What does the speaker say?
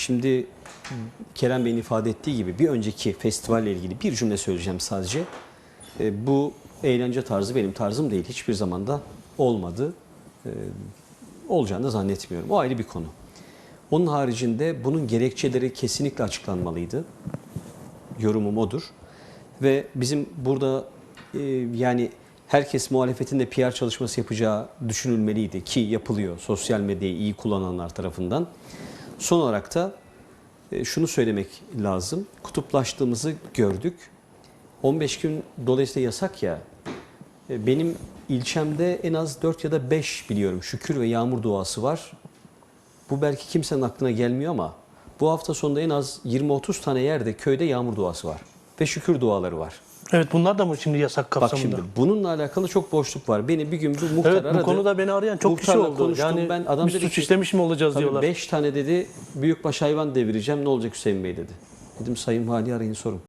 Şimdi Kerem Bey'in ifade ettiği gibi bir önceki festivalle ilgili bir cümle söyleyeceğim sadece. E, bu eğlence tarzı benim tarzım değil. Hiçbir zamanda olmadı. E, olacağını da zannetmiyorum. O ayrı bir konu. Onun haricinde bunun gerekçeleri kesinlikle açıklanmalıydı. Yorumum odur. Ve bizim burada e, yani herkes muhalefetin de PR çalışması yapacağı düşünülmeliydi ki yapılıyor sosyal medyayı iyi kullananlar tarafından. Son olarak da e, şunu söylemek lazım. Kutuplaştığımızı gördük. 15 gün dolayısıyla yasak ya. E, Benim ilçemde en az 4 ya da 5 biliyorum şükür ve yağmur duası var. Bu belki kimsenin aklına gelmiyor ama bu hafta sonunda en az 20-30 tane yerde köyde yağmur duası var. Ve şükür duaları var. Evet bunlar da mı şimdi yasak Bak kapsamında? şimdi bununla alakalı çok boşluk var. Beni bir gün bu muhtar evet aradı. bu konuda beni arayan çok kişi oldu. konuştum Yani ben. Adam bir dedi suç ki, işlemiş mi olacağız Tabii diyorlar. 5 tane dedi büyükbaş hayvan devireceğim ne olacak Hüseyin Bey dedi. Dedim Sayın Vali arayın sorun.